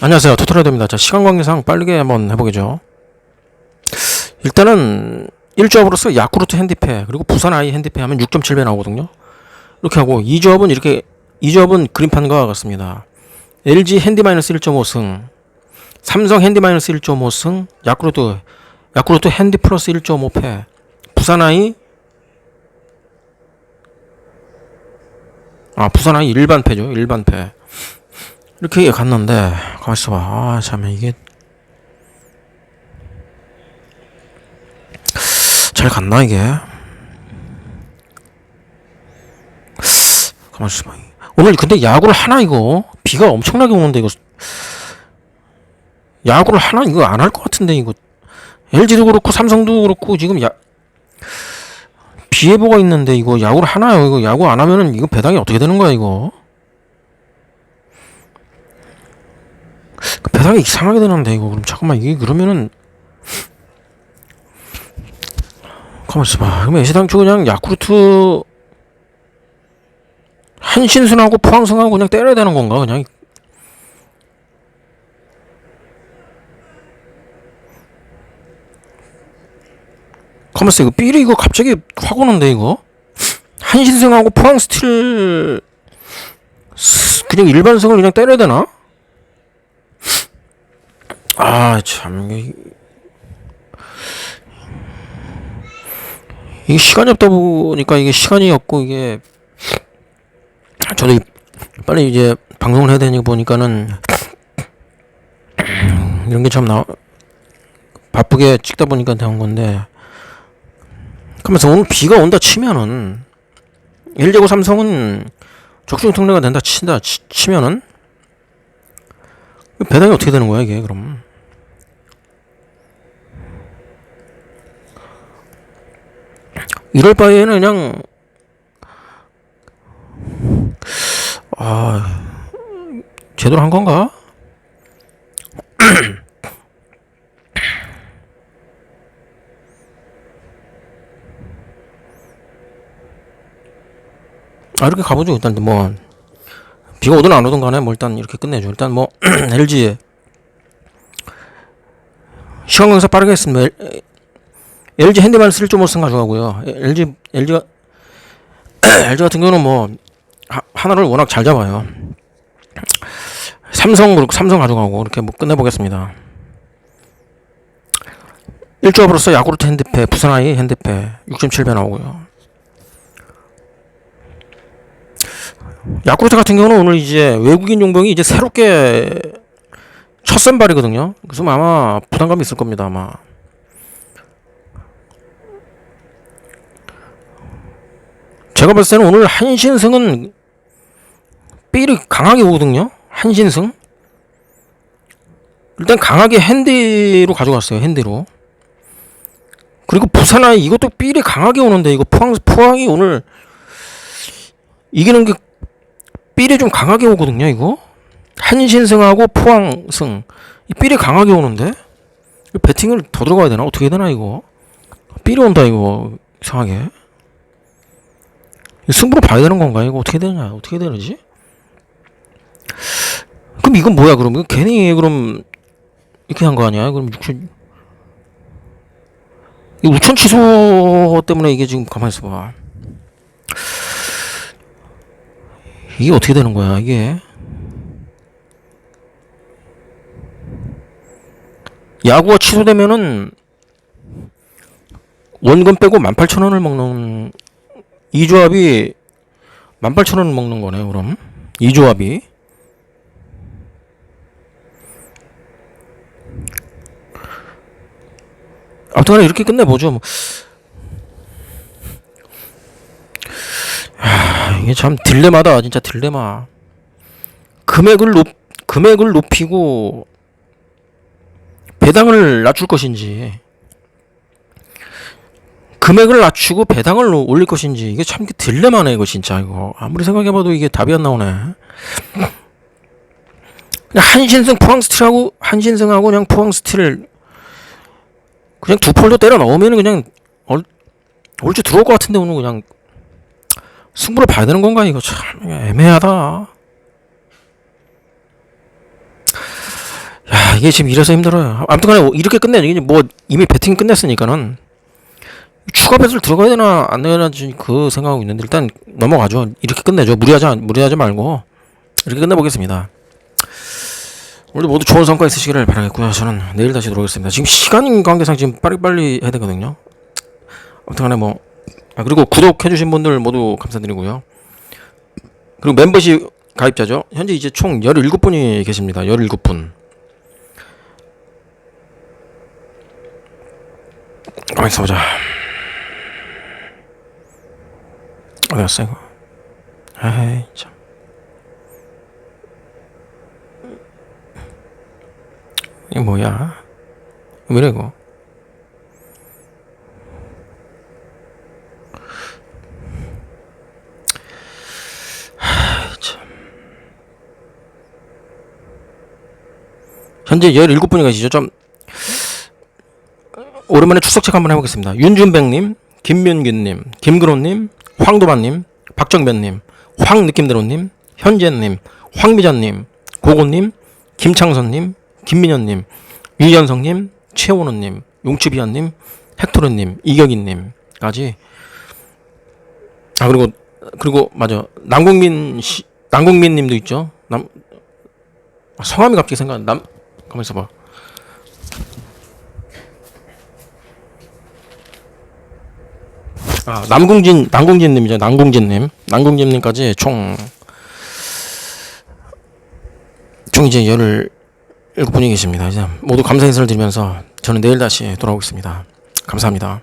안녕하세요. 토토라도입니다. 자, 시간 관계상 빠르게 한번 해보겠죠. 일단은 1조합으로서 야쿠르트 핸디패 그리고 부산 아이 핸디패 하면 6.7배 나오거든요. 이렇게 하고 2조합은 이렇게 2조합은 그림판과 같습니다. LG 핸디 마이너스 1.5승 삼성 핸디 마이너스 1.5승 야쿠르트 야쿠르트 핸디 플러스 1.5패 부산 아이 아 부산 아이 일반패죠 일반패 이렇게 갔는데 가만 있어봐. 아 참 이게. 잘 갔나 이게? 가만 있어봐. 오늘 근데 야구를 하나 이거? 비가 엄청나게 오는데 이거. 야구를 하나 이거 안 할 것 같은데 이거. LG도 그렇고 삼성도 그렇고 지금 야 비 예보가 있는데 이거 야구를 하나요? 이거 야구 안 하면은 이거 배당이 어떻게 되는 거야 이거 배당이 이상하게 되는데 이거. 그럼 잠깐만 이게 그러면은. 가만 있어봐. 그럼 애시당초 그냥 야쿠르트 한신순하고 포항승하고 그냥 때려야 되는 건가 그냥? 가만 있어. 이거 삐리 이거 갑자기 확 오는데 이거? 한신승하고 포항스틸 스- 그냥 일반승을 그냥 때려야 되나? 아, 참. 이게, 이게 시간이 없다 보니까 이게 시간이 없고 이게 저도 이- 빨리 이제 방송을 해야 되니 보니까는 이런 게 참 나, 바쁘게 찍다 보니까 나온 건데 그러면서 오늘 비가 온다 치면은 LG고 삼성은 적중 통례가 된다 친다 치, 치면은 배당이 어떻게 되는 거야 이게 그럼 이럴 바에는 그냥 아 제대로 한 건가? 아 이렇게 가보죠. 일단 뭐 비가 오든 안 오든 간에 뭐 일단 이렇게 끝내죠. 일단 뭐 LG 시간 강사 빠르게 했습니다. 엘- LG 핸디마이너스 1.5승 가져가고요 LG LG가 LG 같은 경우는 뭐 하, 하나를 워낙 잘 잡아요 삼성 그렇고 삼성 가져가고 이렇게 뭐 끝내보겠습니다 1조합으로서 야구르트 핸드패 부산 아이 핸드패 6.7배 나오고요 야쿠르트 같은 경우는 오늘 이제 외국인 용병이 이제 새롭게 첫 선발이거든요. 그래서 아마 부담감이 있을 겁니다. 아마. 제가 봤을 때는 오늘 한신승은 삘이 강하게 오거든요. 한신승. 일단 강하게 핸디로 가져갔어요. 핸디로. 그리고 부산 아이 이것도 삘이 강하게 오는데 이거 포항 포항이 오늘 이기는 게 삘이 좀 강하게 오거든요, 이거. 한신승하고 포항승. 이 삘이 강하게 오는데? 배팅을 더 들어가야 되나? 어떻게 되나, 이거? 삘이 온다, 이거. 이상하게. 승부로 봐야 되는 건가? 이거 어떻게 되냐? 어떻게 되는지? 그럼 이건 뭐야, 그럼? 괜히, 그럼, 이렇게 한 거 아니야? 그럼 6천, 이 우천 취소 때문에 이게 지금 가만히 있어 봐. 이게 어떻게 되는 거야 이게 야구가 취소되면은 원금 빼고 18,000원을 먹는 이 조합이 18,000원을 먹는 거네 그럼. 이 조합이. 아무튼 간에 이렇게 끝내보죠 뭐. 이게 참 딜레마다 진짜 딜레마. 금액을 높 금액을 높이고 배당을 낮출 것인지 금액을 낮추고 배당을 올릴 것인지 이게 참 딜레마네 이거 진짜 이거 아무리 생각해봐도 이게 답이 안 나오네 그냥 한신승 포항스틸하고 한신승하고 그냥 포항스틸을 그냥 두 폴도 때려 넣으면 그냥 얼, 얼추 들어올 것 같은데 오늘 그냥 승부를 봐야 되는 건가 이거 참 애매하다. 야 이게 지금 이래서 힘들어요. 아무튼간에 이렇게 끝내 이게 뭐 이미 배팅 끝냈으니까는 추가 배설 들어가야 되나 안 되나 그 생각하고 있는데 일단 넘어가죠. 이렇게 끝내죠. 무리하지 않- 무리하지 말고 이렇게 끝내보겠습니다. 오늘도 모두 좋은 성과 있으시기를 바라겠고요. 저는 내일 다시 돌아오겠습니다. 지금 시간 관계상 지금 빨리빨리 해야 되거든요. 아무튼간에 뭐 아, 그리고 구독해주신 분들 모두 감사드리고요. 그리고 멤버십 가입자죠. 현재 이제 총 17분이 계십니다. 17분. 가만히 있어 보자. 갔어, 이거? 에이, 참. 이게 뭐야? 왜 이래, 이거? 현재 17분이 계시죠? 좀 오랜만에 출석 체크 한번 해보겠습니다. 윤준백님, 김민균님, 김근호님, 황도반님, 박정변님, 황느낌대로님, 현재님, 황미자님, 고고님, 김창선님, 김민현님, 유현성님, 최원호님, 용치비안님, 헥토르님, 이경인님까지 아 그리고 그리고 맞아 남국민 씨 남국민님도 있죠. 남 아, 성함이 갑자기 생각 안- 남 가만 있어봐. 아 남궁진 남궁진님이죠. 남궁진님 남궁진님까지 총 총 이제 열을 일곱 분이 계십니다. 이제 모두 감사 인사를 드리면서 저는 내일 다시 돌아오겠습니다. 감사합니다.